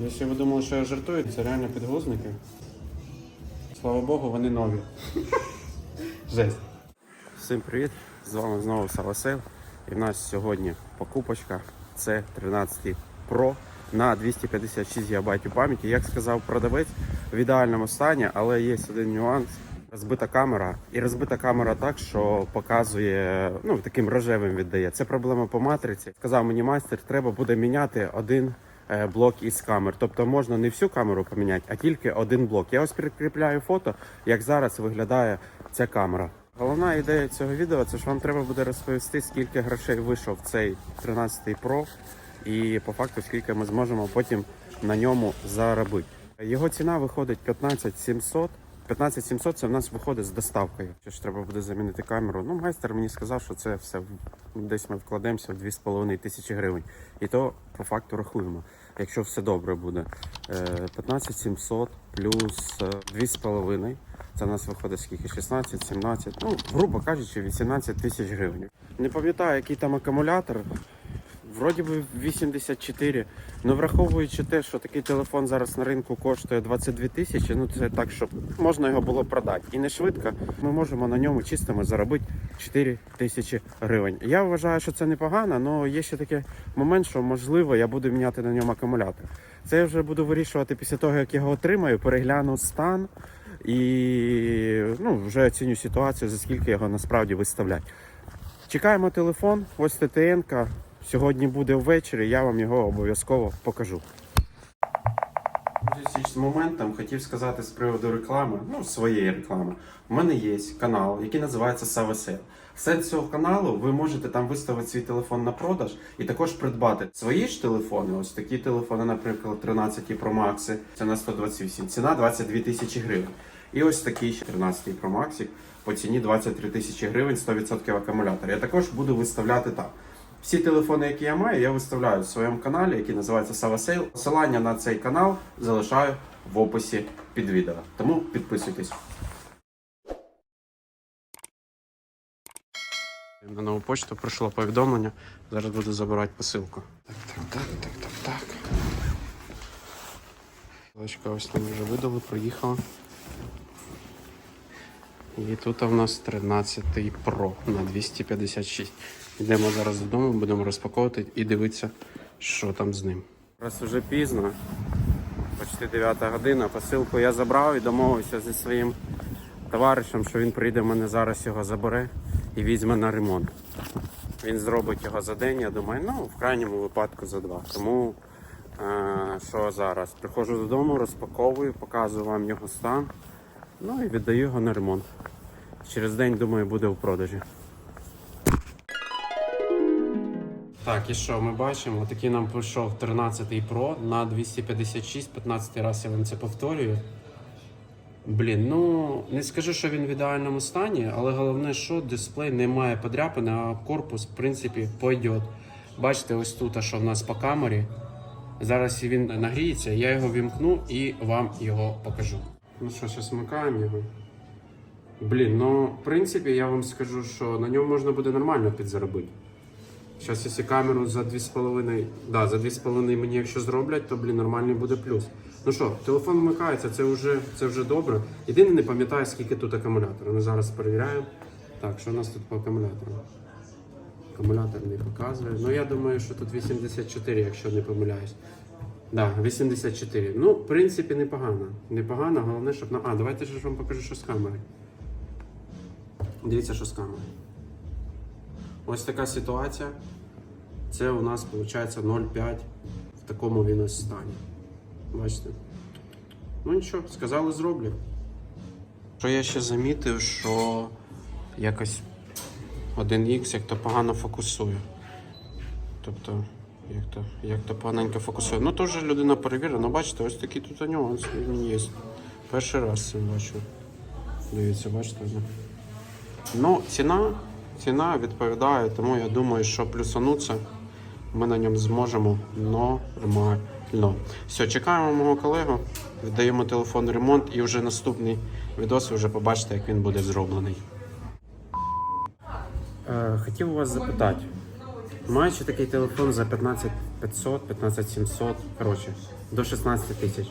Якщо ви думали, що я жартую, це реально підгузники. Слава Богу, вони нові. Жесть. Всім привіт! З вами знову Савасел. І в нас сьогодні покупочка. Це 13 Pro на 256 ГБ пам'яті. Як сказав продавець, в ідеальному стані, але є один нюанс. Розбита камера, і розбита камера так, що показує ну таким рожевим віддає. Це проблема по матриці. Сказав мені майстер, треба буде міняти один блок із камер. Тобто можна не всю камеру поміняти, а тільки один блок. Я ось прикріпляю фото, як зараз виглядає ця камера. Головна ідея цього відео це ж вам треба буде розповісти, скільки грошей вийшов цей 13 Pro, і по факту скільки ми зможемо потім на ньому заробити. Його ціна виходить 15 700. 15 700 це в нас виходить з доставкою. Ще ж треба буде замінити камеру. Ну, майстер мені сказав, що це все десь ми вкладемося в 2,5 тисячі гривень. І то по факту рахуємо, якщо все добре буде. Е, 15 700 плюс е, 2,5. Це в нас виходить скільки? 16, 17, ну, грубо кажучи, 18 тисяч гривень. Не пам'ятаю, який там акумулятор. Вроді би 84. Ну враховуючи те, що такий телефон зараз на ринку коштує 22 тисячі, ну це так, щоб можна його було продати. І не швидко. Ми можемо на ньому чистими заробити 4 тисячі гривень. Я вважаю, що це непогано, але є ще такий момент, що можливо я буду міняти на ньому акумулятор. Це я вже буду вирішувати після того, як його отримаю, перегляну стан і ну, вже оціню ситуацію, за скільки його насправді виставлять. Чекаємо телефон, ось ТТН-ка. Сьогодні буде ввечері, я вам його обов'язково покажу. З моментом хотів сказати з приводу реклами, ну своєї реклами. У мене є канал, який називається Савесел. Сенс цього каналу ви можете там виставити свій телефон на продаж і також придбати свої ж телефони. Ось такі телефони, наприклад, 13 Pro Max, це на 128, ціна 22 тисячі гривень. І ось такий ще 13 Pro Max по ціні 23 тисячі гривень, 100% акумулятор. Я також буду виставляти там. Всі телефони, які я маю, я виставляю в своєму каналі, який називається Savasale. Посилання на цей канал залишаю в описі під відео. Тому підписуйтесь. На нову почту прийшло повідомлення. Зараз буду забирати посилку. Так, так, так, так, так, так. Ось там вже видали, проїхала. І тут у нас 13 Pro на 256. Йдемо зараз додому, будемо розпаковувати і дивитися, що там з ним. Зараз вже пізно, почти 9 година. Посилку я забрав і домовився зі своїм товаришем, що він прийде мене зараз його забере і візьме на ремонт. Він зробить його за день, я думаю, ну в крайньому випадку за два. Тому е, що зараз? Приходжу додому, розпаковую, показую вам його стан. Ну і віддаю його на ремонт. Через день, думаю, буде в продажі. Так, і що ми бачимо? Такий нам прийшов 13 Pro на 256, 15 раз я вам це повторюю. Блін, ну не скажу, що він в ідеальному стані, але головне, що дисплей не має подряпини, а корпус, в принципі, пойде. Бачите, ось тут, що в нас по камері. Зараз він нагріється, я його вімкну і вам його покажу. Ну що, зараз вмикаємо його. Блін, ну в принципі я вам скажу, що на ньому можна буде нормально підзаробити. Зараз, якщо камеру за 2,5, да, за 2,5 мені якщо зроблять, то блін, нормальний буде плюс. Ну що, телефон вмикається, це вже, це вже добре. Єдине, не пам'ятаю, скільки тут акумулятора. Ми зараз перевіряємо. Так, що у нас тут по акумулятору? Акумулятор не показує. Ну я думаю, що тут 84, якщо не помиляюсь. Да, 84. Ну, в принципі, непогано. Непогано, головне, щоб на. А, давайте ж вам покажу, що з камерою. Дивіться, що з камерою. Ось така ситуація. Це у нас виходить 0,5 в такому він ось стані. Бачите? Ну нічого, сказали, зроблю. Що я ще замітив, що якось 1х як то погано фокусує. Тобто, як то, як то поганенько фокусує. Ну теж людина перевірена, бачите, ось такий тут нюанс він є. Перший раз це бачу. Дивіться, бачите? Ну, ціна, ціна відповідає, тому я думаю, що плюсануться ми на ньому зможемо нормально. Все, чекаємо мого колегу, віддаємо телефон ремонт і вже наступний відос вже побачите, як він буде зроблений. Е, хотів вас запитати, маючи такий телефон за 15 500, 15 700, коротше, до 16 тисяч.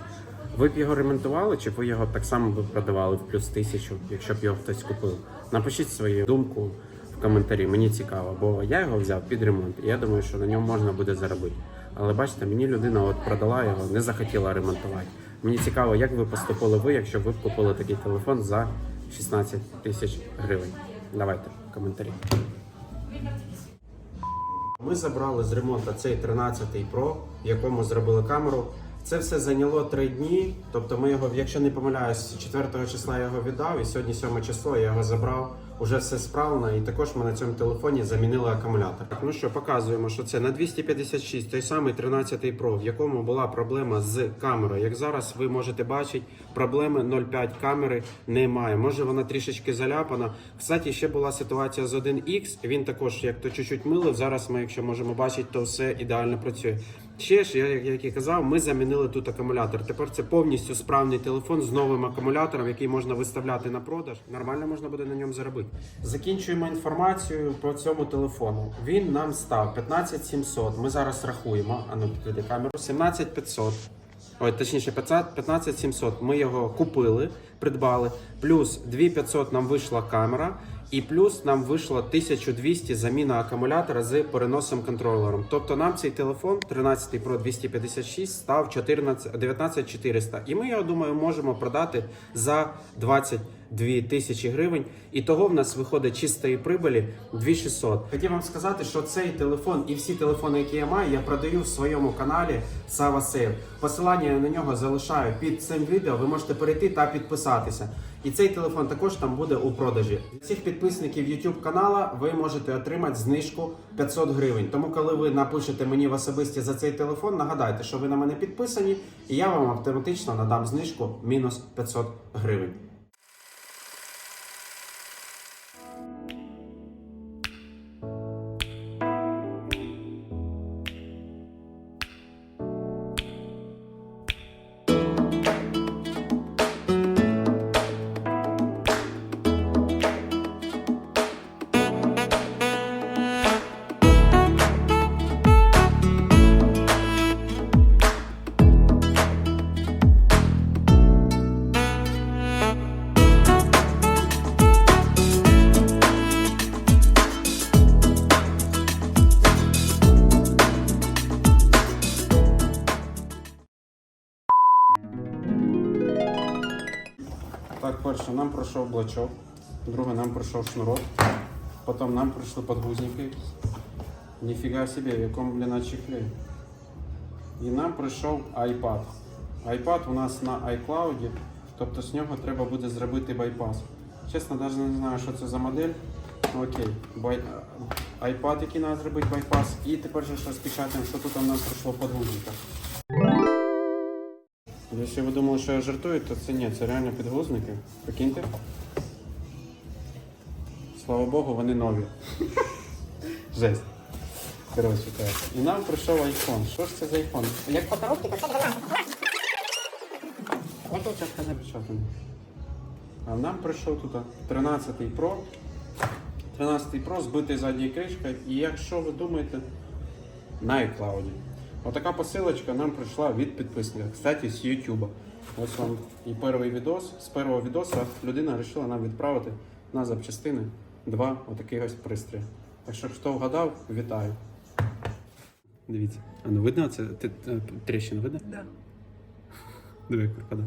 Ви б його ремонтували, чи ви його так само б продавали в плюс тисячу, якщо б його хтось купив? Напишіть свою думку в коментарі, мені цікаво, бо я його взяв під ремонт, і я думаю, що на ньому можна буде заробити. Але бачите, мені людина от продала його, не захотіла ремонтувати. Мені цікаво, як ви поступили ви, якщо ви б купили такий телефон за 16 тисяч гривень. Давайте коментарі. Ми забрали з ремонту цей 13 Pro, в якому зробили камеру. Це все зайняло 3 дні. Тобто ми його, якщо не помиляюсь, 4 числа я його віддав, і сьогодні 7 число я його забрав. Уже все справно, і також ми на цьому телефоні замінили акумулятор. Так, ну що, показуємо, що це на 256, той самий 13 Pro, в якому була проблема з камерою. Як зараз ви можете бачити, проблеми 0,5 камери немає. Може вона трішечки заляпана. Кстати, ще була ситуація з 1X. Він також як то чуть-чуть милив. Зараз ми, якщо можемо бачити, то все ідеально працює. Ще ж, я, як і казав, ми замінили тут акумулятор. Тепер це повністю справний телефон з новим акумулятором, який можна виставляти на продаж. Нормально можна буде на ньому заробити. Закінчуємо інформацію по цьому телефону. Він нам став 15700. Ми зараз рахуємо. А ну підійди камеру. 17500. Ой, точніше, 15700. Ми його купили, придбали. Плюс 2500 нам вийшла камера. І плюс нам вийшло 1200 заміна акумулятора з переносним контролером. Тобто нам цей телефон 13 Pro 256 став 14, 19400. І ми його думаю можемо продати за 22 тисячі гривень. І того в нас виходить чистої прибулі 2600. Хотів вам сказати, що цей телефон і всі телефони, які я маю, я продаю в своєму каналі Sava. Посилання я на нього залишаю під цим відео. Ви можете перейти та підписатися. І цей телефон також там буде у продажі. Для всіх підписників YouTube канала ви можете отримати знижку 500 гривень. Тому, коли ви напишете мені в особисті за цей телефон, нагадайте, що ви на мене підписані, і я вам автоматично надам знижку мінус 500 гривень. перше, нам пройшов блочок, друге, нам пройшов шнурок, потім нам прийшли подгузники. Ніфіга собі, в якому блін чехлі. І нам прийшов iPad. iPad у нас на iCloud, тобто з нього треба буде зробити байпас. Чесно, навіть не знаю, що це за модель. Ну, Окей, Бай... iPad, який треба зробити байпас. І тепер же ж розпечатаємо, що тут у нас прийшло подгузника. Якщо ви думали, що я жартую, то це ні, це реально підгузники. Прикиньте. Слава Богу, вони нові. Жесть. Коротше, так. І нам прийшов айфон. Що ж це за айфон? Як по коробці, то це Ото чітко напечатано. А нам прийшов тут 13 Pro. 13 Pro збитий задньою кришкою. І якщо ви думаєте, на iCloud. Отака посилочка нам прийшла від підписника. Кстати, з YouTube. Ось вам і перший відос. З першого відоса людина вирішила нам відправити на запчастини два отаких ось пристрої. Так що, хто вгадав, вітаю. Дивіться. А ну видно це? тріщина е, тріщину видно? Да. Диви, крокодил.